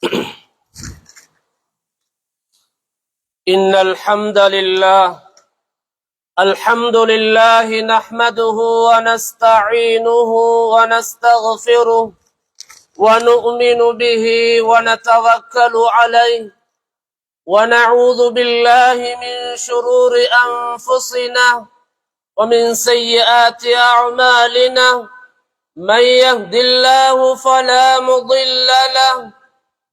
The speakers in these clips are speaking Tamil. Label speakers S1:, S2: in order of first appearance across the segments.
S1: إن الحمد لله الحمد لله نحمده ونستعينه ونستغفره ونؤمن به ونتوكل عليه ونعوذ بالله من شرور أنفسنا ومن سيئات أعمالنا. من يهد الله فلا مضل له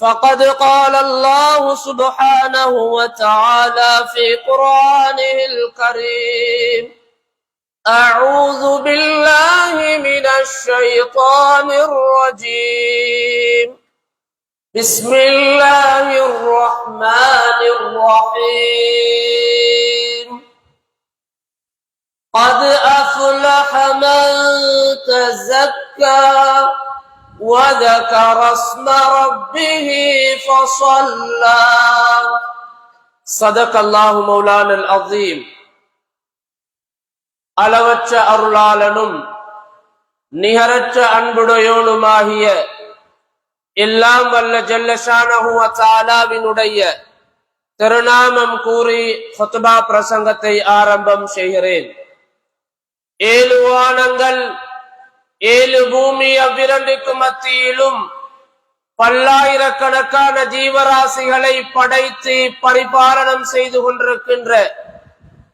S1: فقد قال الله سبحانه وتعالى في قرآنه الكريم أعوذ بالله من الشيطان الرجيم. بسم الله الرحمن الرحيم. قد أفلح من تزكى وذكر اسم ربه فصلى صدق الله مولانا العظيم அளவற்ற அருளாளனும் நிகரற்ற அன்புடையோனுமாகிய எல்லாம் வல்ல ஜல்லஷானஹுவத்தாலாவினுடைய திருநாமம் கூறி ஹொத்துபா பிரசங்கத்தை ஆரம்பம் செய்கிறேன் ஏழு வானங்கள் ஏழு பூமி அவ்விரண்டுக்கு மத்தியிலும் பல்லாயிரக்கணக்கான ஜீவராசிகளை படைத்து பரிபாலனம் செய்து கொண்டிருக்கின்ற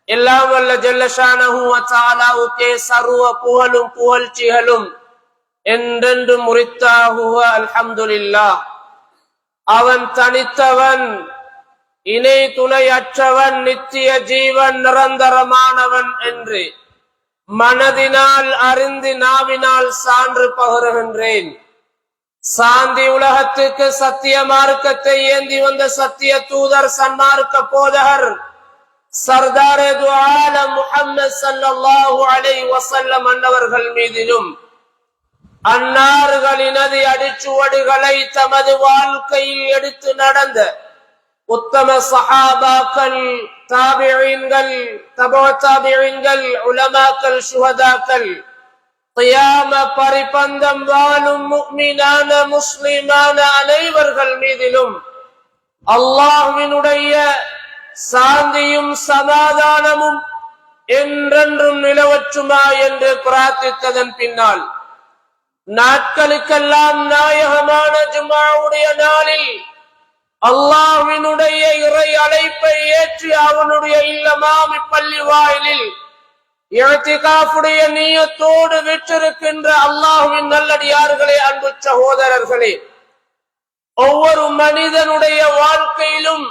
S1: எல்லாம் வல்ல ஜல்லஷானஹுவத்தாலாவுக்கே சர்வ புகழும் புகழ்ச்சிகளும் என்றென்று முறித்தாகுவ அல்ஹம்துல்லா அவன் தனித்தவன் இணை துணையற்றவன் நித்திய ஜீவன் நிரந்தரமானவன் என்று மனதினால் அறிந்து நாவினால் சான்று பகருகின்றேன். சாந்தி உலகத்துக்கு சத்திய மார்க்கத்தை ஏந்தி வந்த சத்திய தூதர் சன்மார்க்க போதகர் சர்தார் முகமது முஹம்மது ஸல்லல்லாஹு அலைஹி அன்னவர்கள் மீதிலும் அன்னார்களினது அடிச்சுவடுகளை தமது வாழ்க்கையில் எடுத்து நடந்த உத்தம சஹாபாக்கள் தாபியீன்கள் தபோ தாபியீன்கள் உலமாக்கள் சுகதாக்கள் கியாம பரிபந்தம் வாழும் முக்மினான முஸ்லிமான அனைவர்கள் மீதிலும் அல்லாஹ்வினுடைய சாந்தியும் சமாதானமும் என்றென்றும் நிலவற்றுமா என்று பிரார்த்தித்ததன் பின்னால் நாட்களுக்கெல்லாம் நாயகமான ஜுமாவுடைய நாளில் அல்லாவினுடைய இறை அழைப்பை ஏற்றி அவனுடைய இல்லமாம் இப்பள்ளி வாயிலில் இழத்திகாப்புடைய நீயத்தோடு விற்றிருக்கின்ற அல்லாஹுவின் நல்லடியார்களே அன்பு சகோதரர்களே. ஒவ்வொரு மனிதனுடைய வாழ்க்கையிலும்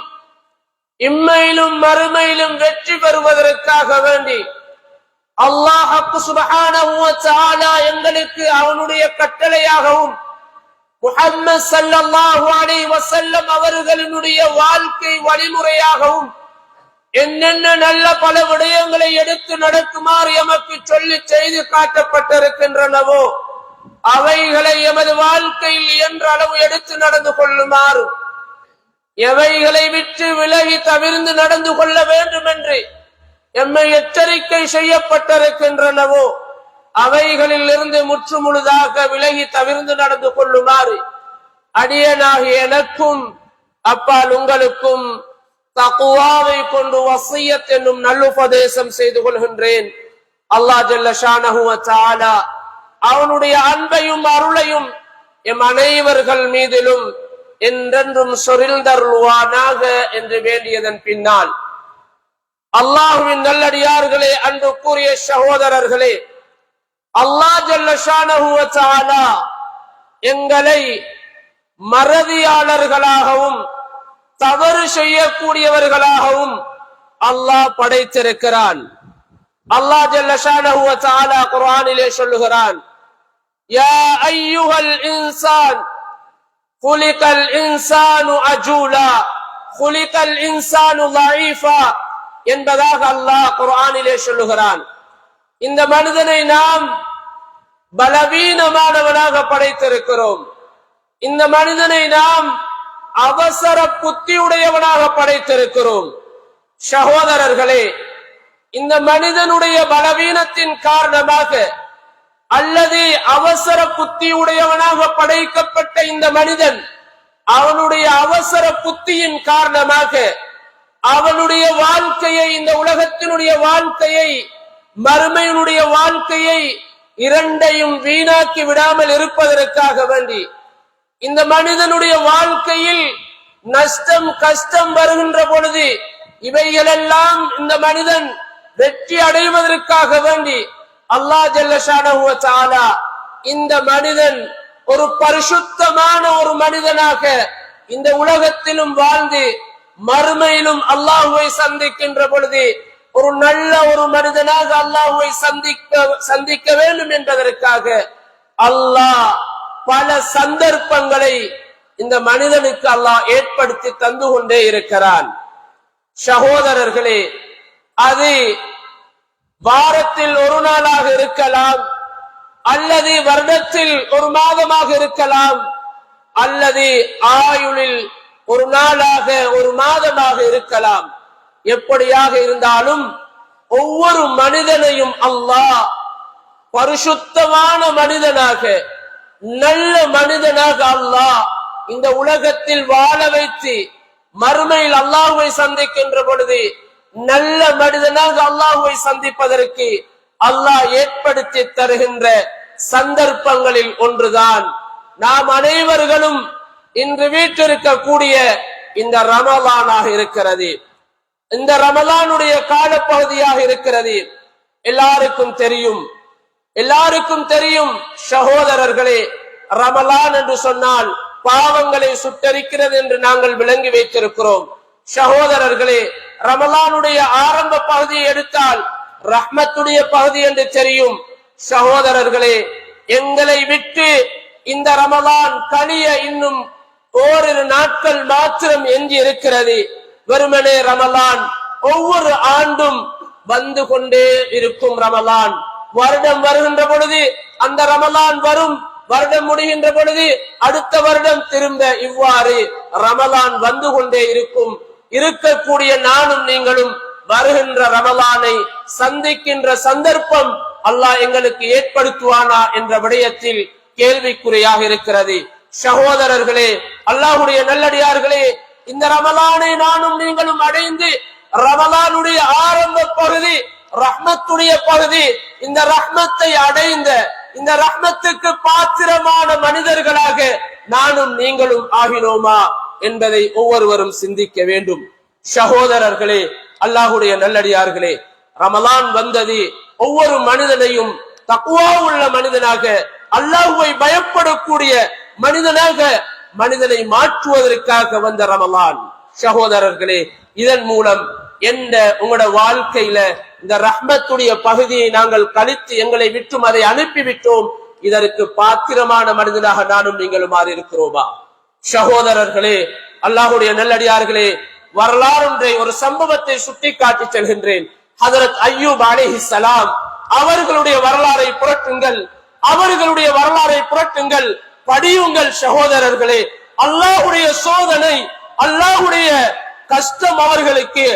S1: இம்மையிலும் மறுமையிலும் வெற்றி பெறுவதற்காக வேண்டி அல்லாஹு சுபஹானஹு எங்களுக்கு அவனுடைய கட்டளையாகவும் முஹம்மது சல்லாஹு அலைஹி வசல்லம் அவர்களினுடைய வாழ்க்கை வழிமுறையாகவும் என்னென்ன நல்ல பல விடயங்களை எடுத்து நடக்குமாறு எமக்கு சொல்லி செய்து காட்டப்பட்டிருக்கின்றனவோ அவைகளை எமது வாழ்க்கையில் என்ற அளவு எடுத்து நடந்து கொள்ளுமாறு எவைகளை விட்டு விலகி தவிர்ந்து நடந்து கொள்ள வேண்டும் என்று எம்மை எச்சரிக்கை செய்யப்பட்டிருக்கின்றனவோ அவைகளில் இருந்து முற்று முழுதாக விலகி தவிர்ந்து நடந்து கொள்ளுமாறு அடியனாகிய எனக்கும் அப்பால் உங்களுக்கும் தகுவாவை கொண்டு வசியத் என்னும் நல்லுபதேசம் செய்து கொள்கின்றேன். அல்லாஹ் ஜல்ல அவனுடைய அன்பையும் அருளையும் எம் அனைவர்கள் மீதிலும் என்றென்றும் சொரிந்தருள்வானாக என்று வேண்டியதன் பின்னால். அல்லாஹுவின் நல்லடியார்களே அன்பு கூறிய சகோதரர்களே அல்லாஹ் ஜல்ல ஷானஹு வ தஆலா எங்களை மறதியாளர்களாகவும் தவறு செய்யக்கூடியவர்களாகவும் அல்லாஹ் படைத்திருக்கிறான் அல்லாஹ் ஜல்ல ஷானஹு வ தஆலா குர்ஆனிலே சொல்லுகிறான் யா அய்யுஹல் இன்சான் குலிகல் இன்சானு அஜூலா குலிகல் இன்சானு லைஃபா என்பதாக அல்லாஹ் குர்ஆனிலே சொல்லுகிறான் இந்த மனிதனை நாம் பலவீனமானவனாக படைத்திருக்கிறோம். இந்த மனிதனை நாம் அவசர புத்தியுடையவனாக படைத்திருக்கிறோம். சகோதரர்களே இந்த மனிதனுடைய பலவீனத்தின் காரணமாக அல்லது அவசர புத்தியுடையவனாக படைக்கப்பட்ட இந்த மனிதன் அவனுடைய அவசர புத்தியின் காரணமாக அவனுடைய வாழ்க்கையை இந்த உலகத்தினுடைய வாழ்க்கையை மறுமையினுடைய வாழ்க்கையை இரண்டையும் வீணாக்கி விடாமல் இருப்பதற்காக வேண்டி இந்த மனிதனுடைய வாழ்க்கையில் நஷ்டம் கஷ்டம் வருகின்ற பொழுது இவைகளெல்லாம் இந்த மனிதன் வெற்றி அடைவதற்காக வேண்டி அல்லாஹ் ஜல்லஷானஹு இந்த மனிதன் ஒரு பரிசுத்தமான ஒரு மனிதனாக இந்த உலகத்திலும் வாழ்ந்து மறுமையிலும் அல்லாஹுவை சந்திக்கின்ற பொழுது ஒரு நல்ல ஒரு மனிதனாக அல்லாஹுவை சந்திக்க சந்திக்க வேண்டும் என்பதற்காக அல்லாஹ் பல சந்தர்ப்பங்களை இந்த மனிதனுக்கு அல்லாஹ் ஏற்படுத்தி தந்து கொண்டே இருக்கிறான். சகோதரர்களே அது வாரத்தில் ஒரு நாளாக இருக்கலாம் அல்லது வருடத்தில் ஒரு மாதமாக இருக்கலாம் அல்லது ஆயுளில் ஒரு நாளாக ஒரு மாதமாக இருக்கலாம். எப்படியாக இருந்தாலும் ஒவ்வொரு மனிதனையும் அல்லாஹ் பரிசுத்தமான மனிதனாக நல்ல மனிதனாக அல்லாஹ் இந்த உலகத்தில் வாழ வைத்து மறுமையில் அல்லாஹுவை சந்திக்கின்ற பொழுது நல்ல மனிதனாக அல்லாஹுவை சந்திப்பதற்கு அல்லாஹ் ஏற்படுத்தி தருகின்ற சந்தர்ப்பங்களில் ஒன்றுதான். நாம் அனைவர்களும் இன்று வீட்டிருக்கக்கூடிய இந்த ரமலானாக இருக்கிறது. இந்த ரமலானுடைய காலப்பகுதியாக இருக்கிறது. எல்லாருக்கும் தெரியும். எல்லாருக்கும் தெரியும் சகோதரர்களே ரமலான் என்று சொன்னால் பாவங்களை சுட்டரிக்கிறது என்று நாங்கள் விளங்கி வைத்திருக்கிறோம். சகோதரர்களே ரமலானுடைய ஆரம்ப பகுதியை எடுத்தால் ரஹ்மத்துடைய பகுதி என்று தெரியும். சகோதரர்களே எங்களை விட்டு இந்த ரமலான் கனிய இன்னும் ஓரிரு நாட்கள் மாத்திரம் எஞ்சி இருக்கிறது. வெறுமனே ரமலான் ஒவ்வொரு ஆண்டும் வந்து கொண்டே இருக்கும் ரமலான். வருடம் வருகின்ற பொழுது அந்த ரமலான் வரும். வருடம் முடிகின்ற பொழுது அடுத்த வருடம் திரும்ப இவ்வாறு ரமலான் வந்து கொண்டே இருக்கும். இருக்கக்கூடிய நானும் நீங்களும் வருகின்ற ரமலானை சந்திக்கின்ற சந்தர்ப்பம் அல்லாஹ் எங்களுக்கு ஏற்படுத்துவானா என்ற விடயத்தில் கேள்விக்குறியாக இருக்கிறது. சகோதரர்களே அல்லாஹுடைய நல்லடியார்களே இந்த ரமலானை நானும் நீங்களும் அடைந்து ரமலானுடைய ஆரம்ப பகுதி ரஹ்மத்துடைய பகுதி இந்த ரஹ்மத்தை அடைந்த இந்த ரஹ்மத்துக்கு பாத்திரமான மனிதர்களாக நானும் நீங்களும் ஆகினோமா என்பதை ஒவ்வொருவரும் சிந்திக்க வேண்டும். சகோதரர்களே அல்லாஹுடைய நல்லடியார்களே ரமலான் வந்தது ஒவ்வொரு மனிதனையும் தக்குவா உள்ள மனிதனாக அல்லாஹுவை பயப்படக்கூடிய மனிதனாக மனிதனை மாற்றுவதற்காக வந்த ரமலான். சகோதரர்களே இதன் மூலம் எந்த உங்களோட வாழ்க்கையில இந்த ரஹ்மத்துடைய பகுதியை நாங்கள் கழித்து எங்களை விட்டும் அதை அனுப்பிவிட்டோம் இதற்கு பாத்திரமான மனிதனாக நானும் நீங்களும் மாறி இருக்கிறோமா சகோதரர்களே அல்லாஹுடைய நல்லடியார்களே வரலாறுன்றை ஒரு சம்பவத்தை சுட்டி காட்டி செல்கின்றேன். ஹதரத் ஐயூப் அலிஹிசலாம் அவர்களுடைய வரலாறை புரட்டுங்கள் அவர்களுடைய வரலாறை புரட்டுங்கள். படியுங்கள் சகோதரர்களே. அல்லாஹுடைய சோதனை அல்லாஹுடைய கஷ்டம் அவர்களுக்கு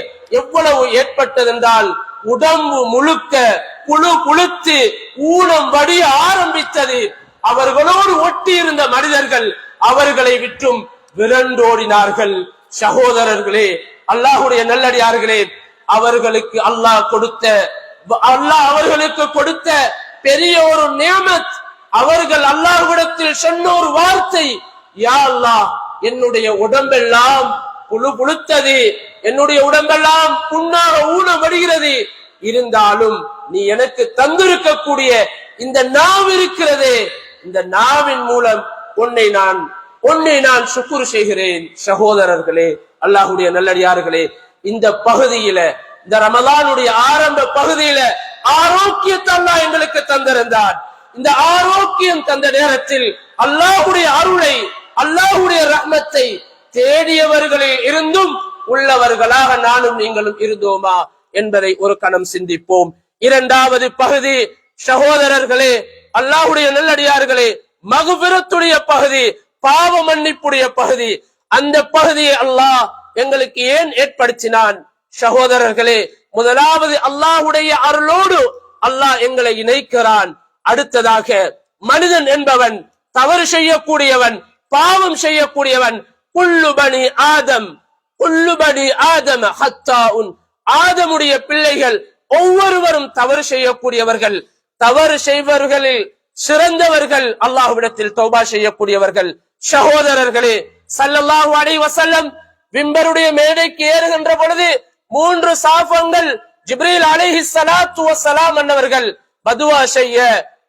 S1: எவ்வளவு ஏற்பட்டதென்றால் உடம்பு முழுக்க புழு புழுத்து ஊனம் வடிய ஆரம்பித்தது. அவர்களோடு ஒட்டி இருந்த மனிதர்கள் அவர்களை விட்டும் விரண்டோடினார்கள். சகோதரர்களே அல்லாஹுடைய நல்லடியார்களே அவர்களுக்கு அல்லாஹ் கொடுத்த அல்லாஹ் அவர்களுக்கு கொடுத்த பெரிய ஒரு நியமத் அவர்கள் அல்லாஹ்விடத்தில் சொன்ன ஒரு வார்த்தை யா அல்லாஹ் என்னுடைய உடம்பெல்லாம் புழு புழுத்தது. என்னுடைய உடம்பெல்லாம் புண்ணாக வருகிறது இருந்தாலும் நீ எனக்கு தந்திருக்கக்கூடிய இந்த நாவ் இருக்கிறதே. இந்த நாவின் மூலம் உன்னை நான் உன்னை நான் சுக்குரு செய்கிறேன். சகோதரர்களே அல்லாஹுடைய நல்லடியார்களே இந்த பகுதியில இந்த ரமலானுடைய ஆரம்ப பகுதியில ஆரோக்கியத்தை எங்களுக்கு தந்திருந்தான் இந்த ஆரோக்கியம் தந்த நேரத்தில் அல்லாஹுடைய அருளை அல்லாஹுடைய ரஹ்மத்தை தேடியவர்களில் இருந்தும் உள்ளவர்களாக நானும் நீங்களும் இருந்தோமா என்பதை ஒரு கணம் சிந்திப்போம். இரண்டாவது பகுதி சகோதரர்களே அல்லாஹுடைய நல்லடியார்களே மகுபிரத்துடைய பகுதி பாவ மன்னிப்புடைய பகுதி. அந்த பகுதியை அல்லாஹ் எங்களுக்கு ஏன் ஏற்படுத்தினான்? சகோதரர்களே முதலாவது அல்லாஹுடைய அருளோடு அல்லாஹ் எங்களை இணைக்கிறான். அடுத்ததாக மனிதன் என்பவன் தவறு செய்யக்கூடியவன் பாவம் செய்யக்கூடியவன். குள்ளுபணி ஆதம் குல்லுபனி ஆதம ஆதமுடைய பிள்ளைகள் ஒவ்வொருவரும் தவறு செய்யக்கூடியவர்கள். தவறு செய்வர்களில் சிறந்தவர்கள் அல்லாஹ்விடத்தில் தௌபா செய்யக்கூடியவர்கள். சகோதரர்களே சல்லல்லாஹு அலைஹி வசல்லம் விம்பருடைய மேடைக்கு ஏறுகின்ற பொழுது மூன்று சாபங்கள் ஜிப்ரீல் அலைஹி சலாத்து வசலாம் அன்னவர்கள். பதுவா செய்ய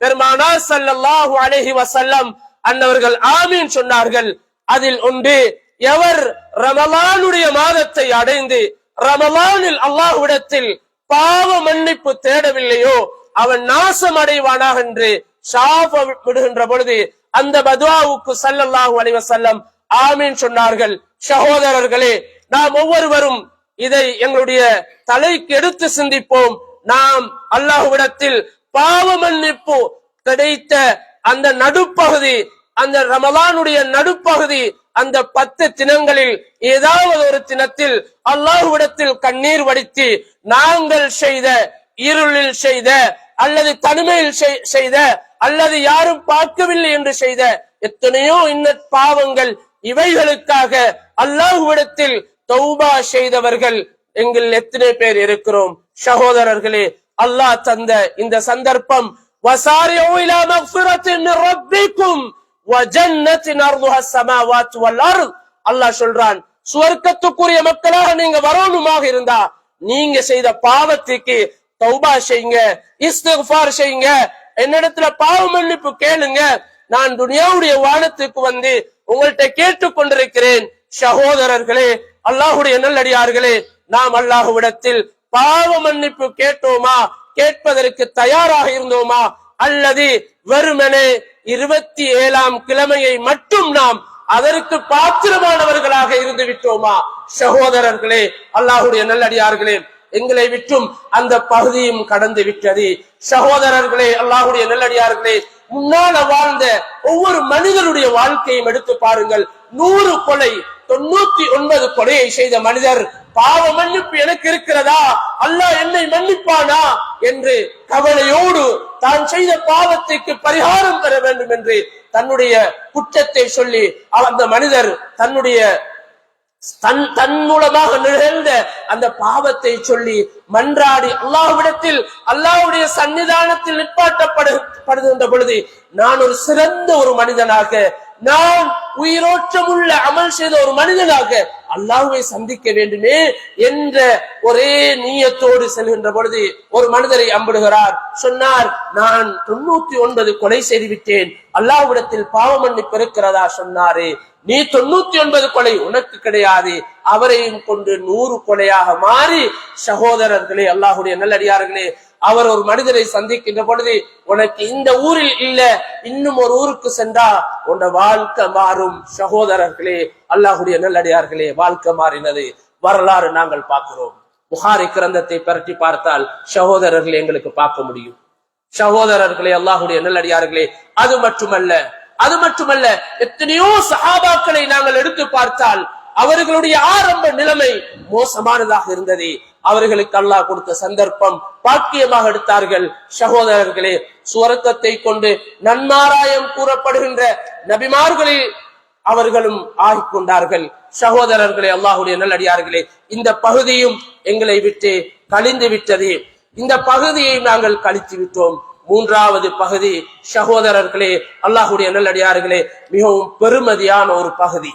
S1: பெருமானார் ஸல்லல்லாஹு அலஹி வசல்லம் அன்னவர்கள் ஆமீன் சொன்னார்கள். அதில் ஒன்று எவர் ரமலானுடைய மாதத்தை அடைந்து ரமலானில் அல்லாஹ்விடத்தில் பாவ மன்னிப்பு தேடவில்லையோ அவன் நாசம் அடைவானாக என்று சாபம் விடுகின்ற பொழுது அந்த பதுவாவுக்கு சல்லல்லாஹு அலைவ செல்லம் ஆமீன் சொன்னார்கள். சகோதரர்களே நாம் ஒவ்வொருவரும் இதை எங்களுடைய தலைக்கு எடுத்து சிந்திப்போம். நாம் அல்லாஹுவிடத்தில் பாவ மன்னிப்பு கிடைத்த அந்த நடுப்பகுதி அந்த ரமலானுடைய நடுப்பகுதி அந்த பத்து தினங்களில் ஏதாவது ஒரு தினத்தில் அல்லாஹுவிடத்தில் கண்ணீர் வடித்து நாங்கள் செய்த இருளில் செய்த அல்லது தனிமையில் செய்- செய்த அல்லது யாரும் பார்க்கவில்லை என்று செய்த எத்தனையோ இன்ன பாவங்கள் இவைகளுக்காக அல்லாஹுவிடத்தில் தௌபா செய்தவர்கள் எங்கள் எத்தனை பேர் இருக்கிறோம்? சகோதரர்களே அல்லாஹ் தந்த இந்த சந்தர்ப்பம். அல்லாஹ் சொல்றான் சுவர்க்கத்துக்குரிய மக்களாக நீங்க வரணுமாக இருந்தா நீங்க செய்த பாவத்திற்கு தௌபா செய்யுங்க இஸ்திஃபார் செய்யுங்க என்னிடத்துல பாவமன்னிப்பு கேளுங்க. நான் துனியாவுடைய வானத்துக்கு வந்து உங்கள்கிட்ட கேட்டு கொண்டிருக்கிறேன். சகோதரர்களே அல்லாஹுடைய நல்லடியார்களே நாம் அல்லாஹுவிடத்தில் பாவ மன்னிப்பு கேட்டோமா? கேட்பதற்கு தயாராக இருந்தோமா? அல்லது வெறுமனே இருபத்தி ஏழாம் கிழமையை மட்டும் நாம் அதற்கு பாத்திரமானவர்களாக இருந்து விட்டோமா? சகோதரர்களே அல்லாஹுடைய நல்லடியார்களே எங்களை விட்டும் அந்த பகுதியும் கடந்து விட்டது. சகோதரர்களே அல்லாஹுடைய நல்லடியார்களே முன்னால வாழ்ந்த ஒவ்வொரு மனிதனுடைய வாழ்க்கையும் எடுத்து பாருங்கள். நூறு கொலை தொண்ணூத்தி ஒன்பது கொலையை செய்த மனிதர் பாவ மன்னிப்பு எனக்கு இருக்கிறதா? அல்லாஹ் என்னை மன்னிப்பானா? என்று கவலையோடு தான் செய்த பாவத்திற்கு பரிகாரம் பெற வேண்டும் என்று தன்னுடைய குற்றத்தை சொல்லி அந்த மனிதர் தன்னுடைய தன் தன் மூலமாக நிகழ்ந்த அந்த பாவத்தை சொல்லி மன்றாடி அல்லாஹ்விடத்தில் அல்லாஹ்வுடைய சன்னிதானத்தில் நிற்பாட்டப்படுகின்ற பொழுது நான் ஒரு சிறந்த ஒரு மனிதனாக நான் உயிரோற்றமுள்ள அமல் செய்த ஒரு மனிதனாக அல்லாஹுவை சந்திக்க வேண்டுமே என்ற ஒரே நீயத்தோடு செல்கின்ற பொழுது ஒரு மனிதரை அம்பிடுகிறார். சொன்னார் நான் தொண்ணூத்தி ஒன்பது கொலை செய்து விட்டேன் அல்லாஹ்விடத்தில் பாவ மன்னிப்பு இருக்கிறதா சொன்னாரே. நீ தொண்ணூத்தி ஒன்பது கொலை உனக்கு கிடையாது. அவரையும் கொண்டு நூறு கொலையாக மாறி சகோதரர்களே அல்லாஹுடைய நல்லடியார்களே அவர் ஒரு மனிதரை சந்திக்கின்ற பொழுது உனக்கு இந்த ஊரில் இல்ல இன்னும் ஒரு ஊருக்கு சென்றா உன் வாழ்க்கை மாறும் சகோதரர்களே அல்லாஹுடைய நல்லடியார்களே வாழ்க்கை மாறினது. வரலாறு நாங்கள் பார்க்கிறோம். புகாரி கிரந்தத்தை பரட்டி பார்த்தால் சகோதரர்களை எங்களுக்கு பார்க்க முடியும். சகோதரர்களே அல்லாஹுடைய நல்லடியார்களே அது மட்டுமல்ல அது மட்டுமல்ல எத்தனையோ சஹாபாக்களை நாங்கள் எடுத்து பார்த்தால் அவர்களுடைய ஆரம்ப நிலைமை மோசமானதாக இருந்தது. அவர்களுக்கு அல்லாஹ் கொடுத்த சந்தர்ப்பம் பாக்கியமாக எடுத்தார்கள். சகோதரர்களே சுவர்க்கத்தை கொண்டு நன்மாராயம் கூறப்படுகின்ற நபிமார்களில் அவர்களும் ஆகிக்கொண்டார்கள் சகோதரர்களே அல்லாஹுடைய நல்லடியார்களே இந்த பகுதியும் எங்களை விட்டு கழிந்து விட்டது. இந்த பகுதியை நாங்கள் கழித்து விட்டோம். மூன்றாவது பகுதி சகோதரர்களே அல்லாஹுடைய நல்லடியார்களே மிகவும் பெருமதியான ஒரு பகுதி.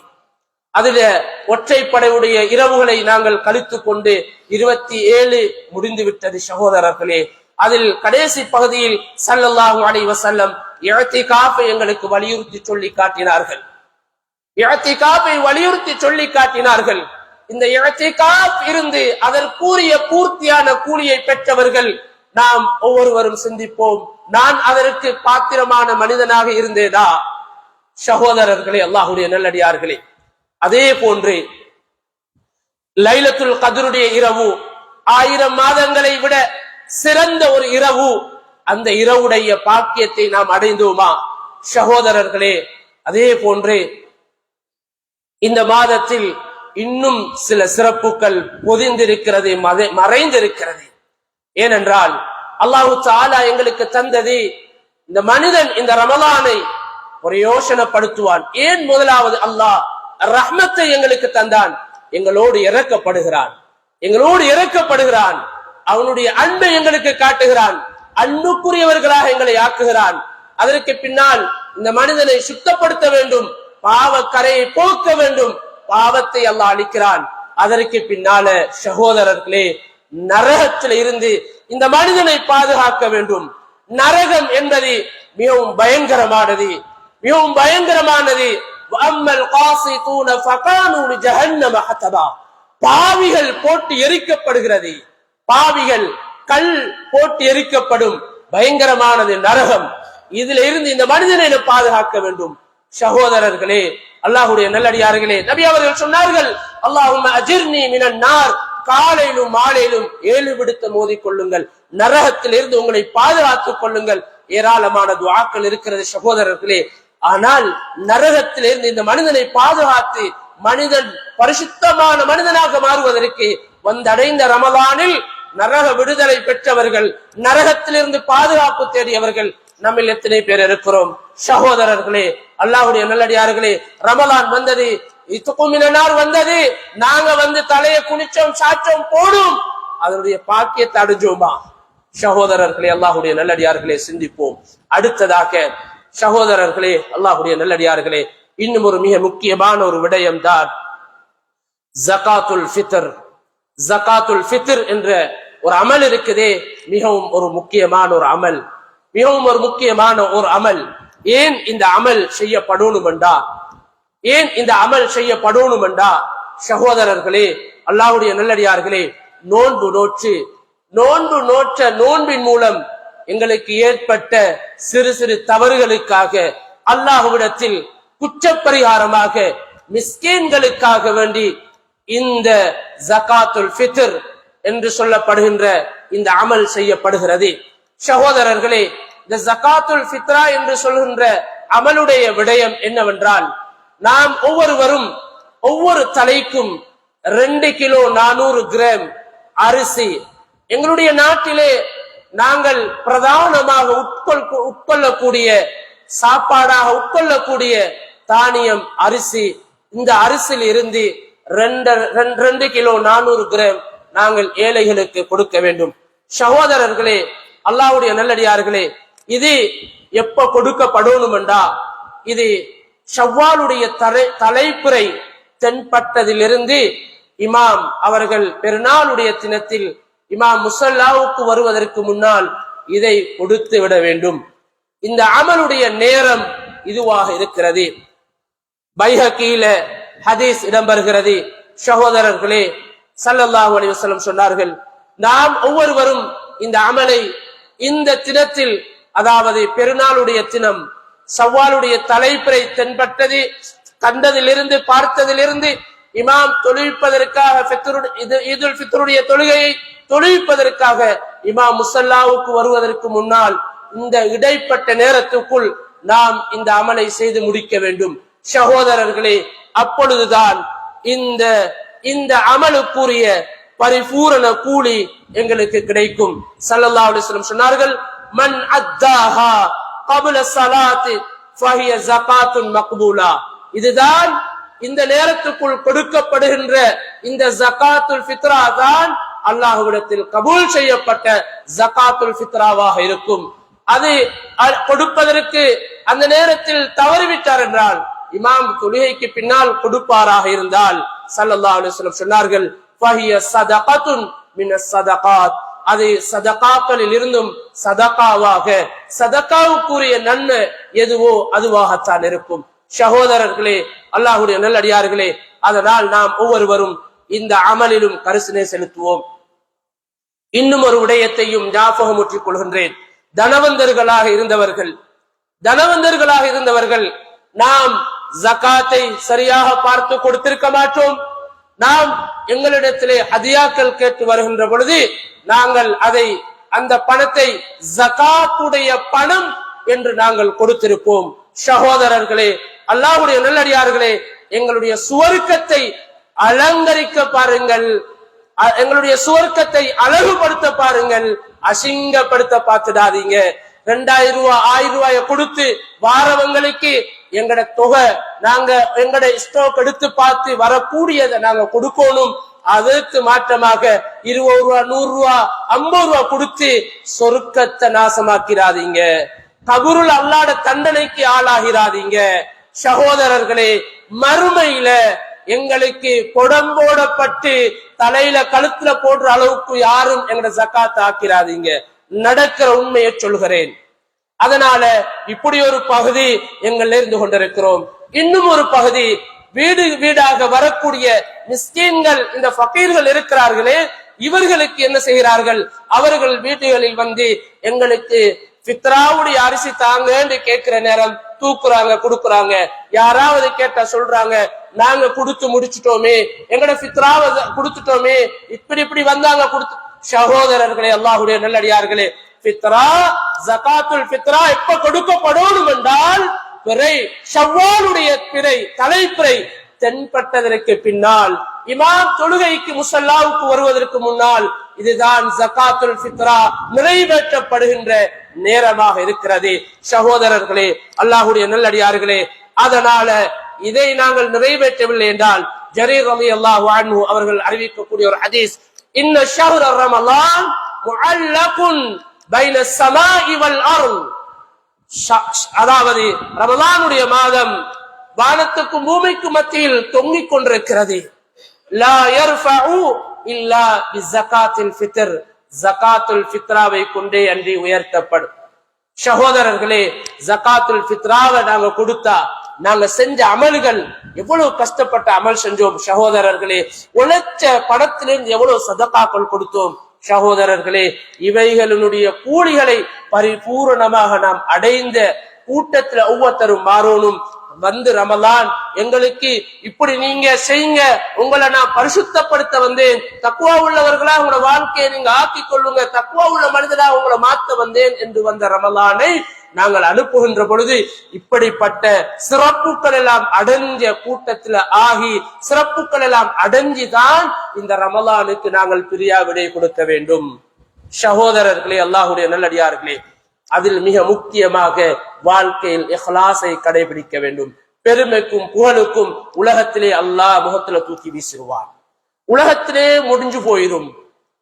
S1: அதில ஒற்றைப்படையுடைய இரவுகளை நாங்கள் கழித்துக் கொண்டு இருபத்தி ஏழு முடிந்து விட்டது சகோதரர்களே. அதில் கடைசி பகுதியில் சல்லல்லாஹு அலை வசல்லம் இழத்தி காப்பை எங்களுக்கு வலியுறுத்தி சொல்லி காட்டினார்கள். இழத்திகாப்பை வலியுறுத்தி சொல்லி காட்டினார்கள். இந்த இழத்திகாப் இருந்து அதற்குரிய பூர்த்தியான கூலியை பெற்றவர்கள் நாம் ஒவ்வொருவரும் சிந்திப்போம். நான் அதற்கு பாத்திரமான மனிதனாக இருந்தேதா சகோதரர்களே அல்லாஹுடைய நல்லடியார்களே. அதே போன்று லைலத்துல் கதருடைய இரவு ஆயிரம் மாதங்களை விட சிறந்த ஒரு இரவு அந்த இரவுடைய பாக்கியத்தை நாம் அடைந்தோமா? சகோதரர்களே அதே போன்று இந்த மாதத்தில் இன்னும் சில சிறப்புகள் பொதிந்திருக்கிறது மறைந்திருக்கிறது. ஏனென்றால் அல்லாஹு தாலா எங்களுக்கு தந்தது இந்த மனிதன் இந்த ரமலானை ஒரு யோசனைப்படுத்துவான் ஏன் முதலாவது அல்லாஹ் ரஹ்மத்தை எங்களுக்கு தந்தான். எங்களோடு இறக்கப்படுகிறான். எங்களோடு இறக்கப்படுகிறான். அவனுடைய அன்பை எங்களுக்கு காட்டுகிறான். அன்புக்குரியவர்களாக எங்களை ஆக்குகிறான். அதற்கு பின்னால் இந்த மனிதனை சுத்தப்படுத்த வேண்டும். பாவ கரையை போக்க வேண்டும். பாவத்தை அல்லாஹ் அளிக்கிறான் அதற்கு பின்னால சகோதரர்களே நரகத்தில் இருந்து இந்த மனிதனை பாதுகாக்க வேண்டும். நரகம் என்பது மிகவும் பயங்கரமானது. மிகவும் பயங்கரமானது. பாவிகள் போட்டு எரிக்கப்படுகிறது. பாவிகள் கல் போட்டு எரிக்கப்படும். பயங்கரமானது நரகம். இதுல இருந்து இந்த மனிதனை பாதுகாக்க வேண்டும். சகோதரர்களே அல்லாஹுடைய நல்லடியார்களே நபி அவர்கள் சொன்னார்கள் அல்லாஹும் அஜிர்னி மினன் நார். காலையிலும் மாலையிலும் ஏழு விடுத்த மோதி கொள்ளுங்கள். நரகத்தில் இருந்து உங்களை பாதுகாத்துக் கொள்ளுங்கள். ஏராளமான துவாக்கள் இருக்கிறது சகோதரர்களே. ஆனால் நரகத்திலிருந்து இந்த மனிதனை பாதுகாத்து மனிதன் பரிசுத்தமான மனிதனாக மாறுவதற்கு வந்தடைந்த ரமலானில் நரக விடுதலை பெற்றவர்கள் நரகத்திலிருந்து பாதுகாப்பு தேடியவர்கள் நம்மில் எத்தனை பேர் இருக்கிறோம்? சகோதரர்களே அல்லாஹுடைய நல்லடியார்களே ரமலான் வந்தது இத்துக்குமினார் வந்தது நாங்க வந்து தலையை குனிச்சோம் சாச்சோம் போடும். அதனுடைய பாக்கியத்தை அடைஞ்சோமா? சகோதரர்களே அல்லாஹுடைய நல்லடியார்களே சிந்திப்போம். அடுத்ததாக சகோதரர்களே அல்லாஹுடைய நல்லடியார்களே இன்னும் ஒரு மிக முக்கியமான ஒரு விடயம் தான் ஜகாத்துல் ஃபித்ர். ஜகாத்துல் ஃபித்ர் என்ற ஒரு அமல் இருக்குதே மிகவும் ஒரு முக்கியமான ஒரு அமல். மிகவும் ஒரு முக்கியமான ஒரு அமல். ஏன் இந்த அமல் செய்யப்படணும் என்றா ஏன் இந்த அமல் செய்யப்படணும் என்றா சகோதரர்களே அல்லாஹ்வுடைய நல்லடியார்களே நோன்பு நோற்று. நோன்பு நோற்ற நோன்பின் மூலம் எங்களுக்கு ஏற்பட்ட சிறு சிறு தவறுகளுக்காக அல்லாஹுவிடத்தில் குற்றப்பரிகாரமாக மிஸ்கீன்களுக்காக வேண்டி இந்த ஜகாத்துல் ஃபித்ர் என்று சொல்லப்படுகின்ற இந்த அமல் செய்யப்படுகிறது. சகோதரர்களே இந்த ஜகாத்துல் ஃபித்ரா என்று சொல்கின்ற அமலுடைய விடயம் என்னவென்றால் நாம் ஒவ்வொருவரும் ஒவ்வொரு தலைக்கும் ரெண்டு கிலோ நானூறு கிராம் அரிசி எங்களுடைய நாட்டிலே நாங்கள் பிரதானமாக உட்கொள் உட்கொள்ளக்கூடிய சாப்பாடாக உட்கொள்ளக்கூடிய தானியம் அரிசி இந்த அரிசியில் இருந்து ரெண்டு ரெண்டு- ரெண்டு கிலோ நானூறு கிராம் நாங்கள் ஏழைகளுக்கு கொடுக்க வேண்டும். சகோதரர்களே அல்லாவுடைய நல்லடியார்களே இது எப்ப கொடுக்கப்படணும் என்றா இது ஷவ்வாலுடைய தலை தலைப்புரை தென்பட்டதிலிருந்து இமாம் அவர்கள் பெருநாளுடைய தினத்தில் இமாம் முசல்லாவுக்கு வருவதற்கு முன்னால் இதை கொடுத்து விட வேண்டும். இந்த அமலுடைய நேரம் இதுவாக இருக்கிறது. பைஹக்கியில ஹதீஸ் இடம்பெறுகிறது. சகோதரர்களே சல்லல்லாஹு அலைஹி வஸல்லம் சொன்னார்கள் நாம் ஒவ்வொருவரும் இந்த அமலை இந்த தினத்தில் அதாவது பெருநாளுடைய தினம் சவ்வாலுடைய தலைப்பிறை தென்பட்டது கண்டதிலிருந்து பார்த்ததிலிருந்து இமாம் தொழுவிப்பதற்காக இது- இதுல் ஃபித்ருடைய தொழுகையை தொழுவிப்பதற்காக இமா முசல்லாவுக்கு வருவதற்கு முன்னால் இந்த இடைப்பட்ட நேரத்துக்குள் நாம் இந்த அமலை செய்து முடிக்க வேண்டும். சகோதரர்களே அப்பொழுதுதான் இந்த இந்த அமலுக்குரிய பரிபூரண கூலி எங்களுக்கு கிடைக்கும். சல்லல்லா அலிஸ்லம் சொன்னார்கள் மன் அத்தாஹா கபுல சலாத்து ஃபஹிய ஜகாத்துன் மக்பூலா. இதுதான் இந்த நேரத்துக்குள் கொடுக்கப்படுகின்ற இந்த ஜகாத்துல் பித்ரா தான் அல்லாஹுவிடத்தில் கபூல் செய்யப்பட்ட ஜகாத்துல் ஃபித்ராவாக இருக்கும். அது கொடுப்பதற்கு அந்த நேரத்தில் தவறிவிட்டார் என்றால் இமாம் தொழுகைக்கு பின்னால் கொடுப்பாராக இருந்தால் சல்லல்லா அலுவலம் சொன்னார்கள் அது சதகாக்களில் இருந்தும் சதகாவாக சதகாவுக்குரிய நன்மை எதுவோ அதுவாகத்தான் இருக்கும். சகோதரர்களே அல்லாஹுடைய நல்லடியார்களே அதனால் நாம் ஒவ்வொருவரும் இந்த அமலிலும் கரிசனை செலுத்துவோம். இன்னும் ஒரு விடயத்தையும் ஞாபகமுற்றிக் கொள்கின்றேன். தனவந்தர்களாக இருந்தவர்கள் தனவந்தர்களாக இருந்தவர்கள் நாம் ஜகாத்தை சரியாக பார்த்து கொடுத்திருக்க மாட்டோம். நாம் எங்களிடத்திலே ஹதியாக்கள் கேட்டு வருகின்ற பொழுது நாங்கள் அதை அந்த பணத்தை ஜகாத்துடைய பணம் என்று நாங்கள் கொடுத்திருப்போம். சகோதரர்களே அல்லாஹுடைய நல்லடியார்களே எங்களுடைய சுவர்க்கத்தை அலங்கரிக்க பாருங்கள். எங்களுடைய சுவர்க்கத்தை அழகுபடுத்த பாருங்கள். அசிங்கப்படுத்த பார்த்துடாதீங்க ரெண்டாயிரம் ரூபாய் ஆயிரம் ரூபாய கொடுத்து வாரவங்களுக்கு எங்கட தொகை நாங்க எங்கட ஸ்டோக் எடுத்து பார்த்து வரக்கூடியதை நாங்க கொடுக்கணும். அதற்கு மாற்றமாக இருபது ரூபா நூறு ரூபா ஐம்பது ரூபா கொடுத்து சொருக்கத்தை நாசமாக்கிறாதீங்க. கபுருள் அல்லாட தண்டனைக்கு ஆளாகிறாதீங்க. சகோதரர்களே மறுமையில எங்களுக்கு கொடம்போடப்பட்டு தலையில கழுத்துல போடுற அளவுக்கு யாரும் எங்களை ஜக்காத் ஆக்கிறாதீங்க. நடக்கிற உண்மையை சொல்கிறேன் அதனால இப்படி ஒரு பகுதி எங்கள் இருந்து கொண்டிருக்கிறோம். இன்னும் ஒரு பகுதி வீடு வீடாக வரக்கூடிய மிஸ்கீன்கள் இந்த ஃபகீர்கள் இருக்கிறார்களே இவர்களுக்கு என்ன செய்கிறார்கள்? அவர்கள் வீடுகளில் வந்து எங்களுக்கு பித்ராவுடைய அரிசி தாங்கன்னு கேட்கிற நேரம் தூக்குறாங்க கொடுக்குறாங்க. யாராவது கேட்டா சொல்றாங்க நாங்க கொடுத்து முடிச்சிட்டோமே. எங்கட பித்ராவை கொடுத்துட்டோமே. இப்படி இப்படி வந்தாங்க கொடுத்து. சகோதரர்களே அல்லாஹுடைய நல்லடியார்களே பித்ரா ஜகாத்துல் பித்ரா எப்ப கொடுக்கப்படணும் என்றால் பிறை ஷவ்வாலுடைய பிறை தலைப்பிறை தென்பட்டதற்கு பின்னால் இமாம் தொழுகைக்கு முசல்லாவுக்கு வருவதற்கு முன்னால் இதுதான் ஜகாத்துல் ஃபித்ரா நிறைவேற்றப்படுகின்ற நேரமாக இருக்கிறது. சகோதரர்களே அல்லாஹுடைய நல்லடியார்களே அதனால இதை நாங்கள் நிறைவேற்றவில்லை என்றால் ஜரீர் அலி அல்லாஹ் அவர்கள் அறிவிக்கக்கூடிய ஒரு ஹதீஸ் இன்ன ஷஹ்ர ரமலான் முஅல்லகுன் பைன ஸமாஇ வல் அதாவது ரமலானுடைய மாதம் வானத்துக்கும் பூமிக்கும் மத்தியில் தொங்கிக் கொண்டிருக்கிறது. லா யர்ஃபஉ இல்லா பிஸகாத்தில் ஃபித்ர். ஜகாத்துல் ஃபித்ராவை கொண்டே அன்றி உயர்த்தப்படும். சகோதரர்களே ஜகாத்துல் ஃபித்ராவை நாங்க கொடுத்தா நாங்க செஞ்ச அமல்கள் எவ்வளவு கஷ்டப்பட்ட அமல் செஞ்சோம் சகோதரர்களே. உழைச்ச படத்திலிருந்து எவ்வளவு சதப்பாக்கள் கொடுத்தோம் சகோதரர்களே. இவைகளினுடைய கூலிகளை பரிபூரணமாக நாம் அடைந்த கூட்டத்துல ஒவ்வொருத்தரும் மாறணும். வந்து ரமலான் எங்களுக்கு இப்படி நீங்க செய்யுங்க உங்களை நான் பரிசுத்தப்படுத்த வந்தேன். தக்குவா உள்ளவர்களா உங்களோட வாழ்க்கையை நீங்க ஆக்கி கொள்ளுங்க தக்குவா உள்ள மனிதனா உங்களை மாத்த வந்தேன் என்று வந்த ரமலானை நாங்கள் அனுப்புகின்ற பொழுது இப்படிப்பட்ட சிறப்புகள் எல்லாம் அடைஞ்ச கூட்டத்தில் ஆகி சிறப்புகள் எல்லாம் அடைஞ்சுதான் இந்த ரமலானுக்கு நாங்கள் பிரியா விடை கொடுக்க வேண்டும். சகோதரர்களே அல்லாஹுடைய நல்லடியார்களே அதில் மிக முக்கியமாக வாழ்க்கையில் இஹ்லாஸை கடைபிடிக்க வேண்டும். பெருமைக்கும் புகழுக்கும் உலகத்திலே அல்லாஹ் முகத்துல தூக்கி வீசிடுவான் உலகத்திலே முடிஞ்சு போயிடும்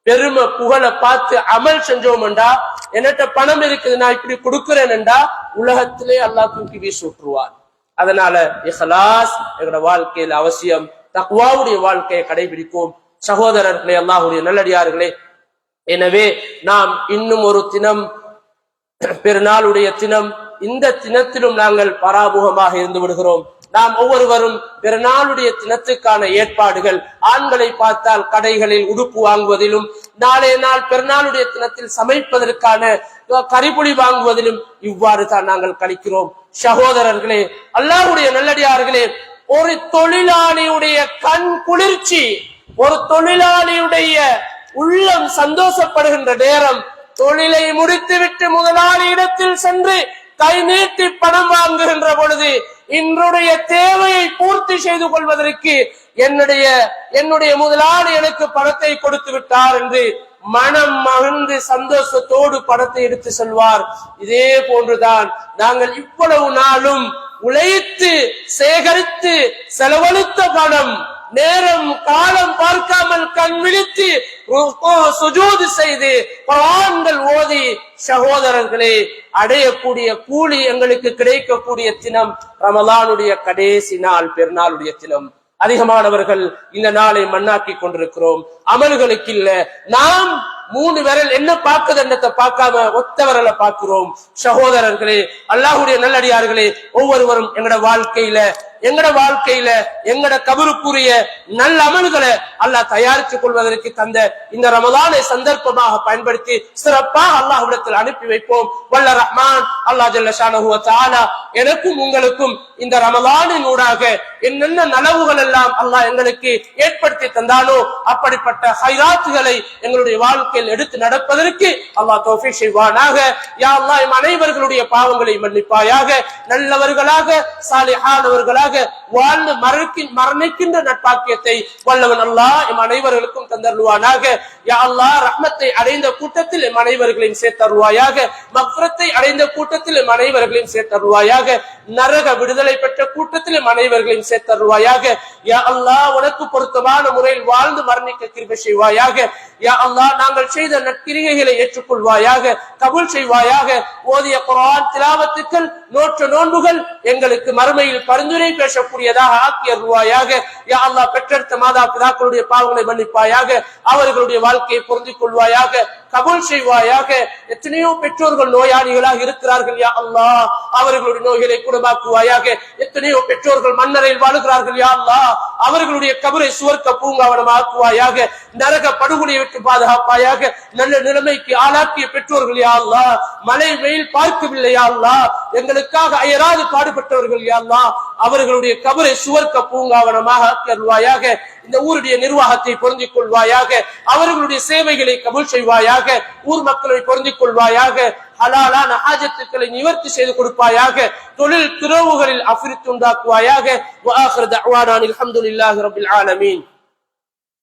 S1: பெருமை புகழை பார்த்து அமல் செஞ்சோம்டா என்னட்ட பணம் இருக்குது நான் இப்படி கொடுக்கிறேன்டா உலகத்திலே அல்லாஹ் தூக்கி வீசி விட்டுருவார். அதனால இஹலாஸ் எங்களோட வாழ்க்கையில் அவசியம் தக்வாவுடைய வாழ்க்கையை கடைபிடிக்கும் சகோதரர்களே அல்லாஹுடைய நல்லடியார்களே எனவே நாம் இன்னும் ஒரு தினம் பெருநாளுடைய தினம் இந்த தினத்திலும் நாங்கள் பராமுகமாக இருந்து விடுகிறோம். நாம் ஒவ்வொருவரும் பிறநாளுடைய தினத்துக்கான ஏற்பாடுகள் ஆண்களை பார்த்தால் கடைகளில் உடுப்பு வாங்குவதிலும் நாளைய நாள் பிறநாளுடைய தினத்தில் சமைப்பதற்கான கறிபுடி வாங்குவதிலும் இவ்வாறு தான் நாங்கள் கழிக்கிறோம். சகோதரர்களே அல்லாருடைய நல்லடியார்களே ஒரு தொழிலாளியுடைய கண் குளிர்ச்சி ஒரு தொழிலாளியுடைய உள்ளம் சந்தோஷப்படுகின்ற நேரம் தொழிலை முடித்துவிட்டு முதலாளி இடத்தில் சென்று கை நீட்டி பணம் வாங்குகின்ற பொழுது இன்றைய தேவையை பூர்த்தி செய்து கொள்வதற்கு என்னுடைய என்னுடைய முதலாளி எனக்கு பணத்தை கொடுத்து விட்டார் என்று மனம் மகிழ்ந்து சந்தோஷத்தோடு பணத்தை எடுத்து செல்வார். இதே போன்றுதான் நாங்கள் இவ்வளவு நாளும் உழைத்து சேகரித்து செலவழித்த பணம் நேரம் காலம் பார்க்காமல் கண் விழித்து சுஜூது செய்து குர்ஆன்கள் ஓதி சகோதரர்களை அடையக்கூடிய கூலி எங்களுக்கு கிடைக்கக்கூடிய தினம் ரமலானுடைய கடைசி நாள் பெருநாளுடைய தினம். அதிகமானவர்கள் இந்த நாளை மண்ணாக்கி கொண்டிருக்கிறோம். அமல்களுக்கு இல்ல நாம் மூணு விரல் என்ன பார்க்குது என்னத்தை பார்க்காம ஒத்த விரலை பார்க்கிறோம். சகோதரர்களே அல்லாஹுடைய நல்லடியார்களே ஒவ்வொருவரும் எங்களோட வாழ்க்கையில எங்கட வாழ்க்கையில எங்கட கபருக்குரிய நல்ல அமல்களை அல்லாஹ் தயாரித்துக் கொள்வதற்கு தந்த இந்த ரமதானை சந்தர்ப்பமாக பயன்படுத்தி சிறப்பாக அல்லாஹ்விடத்தில் அனுப்பி வைப்போம். வல்ல ரஹ்மான் அல்லாஹ் ஜல்ல தாலா எனக்கும் உங்களுக்கும் இந்த ரமதானின் ஊடாக என்னென்ன நலவுகள் எல்லாம் அல்லாஹ் எங்களுக்கு ஏற்படுத்தி தந்தானோ அப்படிப்பட்ட ஹைராத்துகளை எங்களுடைய வாழ்க்கை வாழ்க்கையில் எடுத்து நடப்பதற்கு அல்லாஹ் தோஃபி செய்வானாக. யா அல்லா எம் அனைவர்களுடைய பாவங்களை மன்னிப்பாயாக நல்லவர்களாக சாலிஹானவர்களாக வாழ்ந்து மரணிக்கின் மரணிக்கின்ற நட்பாக்கியத்தை வல்லவன் அல்லாஹ் எம் அனைவர்களுக்கும் தந்தருவானாக யா அல்லா ரஹ்மத்தை அடைந்த கூட்டத்தில் எம் அனைவர்களையும் சேர்த்தருவாயாக மக்ரத்தை அடைந்த கூட்டத்தில் எம் அனைவர்களையும் சேர்த்தருவாயாக நரக விடுதலை பெற்ற கூட்டத்தில் எம் அனைவர்களையும் சேர்த்தருவாயாக யா அல்லாஹ் உனக்கு பொருத்தமான முறையில் வாழ்ந்து மரணிக்க கிருபை செய்வாயாக. யா அல்லாஹ் நாங்கள் செய்த நற்கிரிகைகளை ஏற்றுக்கொள்வாயாக. கபுல் செய்வாயாக. ஓதிய குரான் திலாவத்துக்கள் நோற்ற நோன்புகள் எங்களுக்கு மறுமையில் பரிந்துரை பேசக்கூடியதாக ஆக்கி அருள்வாயாக. யா அல்லாஹ் பெற்றெடுத்த மாதா பிதாக்களுடைய பாவங்களை மன்னிப்பாயாக. அவர்களுடைய வாழ்க்கையை பொருந்திக் கொள்வாயாக. கபூல் செய்வாயாக எத்தனையோ பெற்றோர்கள் நோயாளிகளாக இருக்கிறார்கள் யா அல்லா அவர்களுடைய நோய்களை குணமாக்குவாயாக எத்தனையோ பெற்றோர்கள் மன்னரையில் வாழுகிறார்கள் யா அல்லா அவர்களுடைய கபரை சுவர்க்க பூங்காவனமாக்குவாயாக நரக படுகொலையை விட்டு பாதுகாப்பாயாக நல்ல நிலைமைக்கு ஆளாக்கிய பெற்றோர்கள் யா அல்லா மழை வெயில் பார்க்கவில்லை யா அல்லா எங்களுக்காக அயராது பாடுபட்டவர்கள் யா அல்லா அவர்களுடைய கபரை சுவர்க்க பூங்காவனமாக ஆக்கி அருள்வாயாக இந்த ஊருடைய நிர்வாகத்தை பொருந்திக் கொள்வாயாக அவர்களுடைய சேவைகளை கபூல் செய்வாயாக ஊர் மக்களை பொருந்திக் கொள்வாயாக ஹலாலான ஆஜத்துக்களை நிவர்த்தி செய்து கொடுப்பாயாக தொழில் துறவுகளில் அபிரித்து உண்டாக்குவாயாக வஆகிரு ஆலமீன்.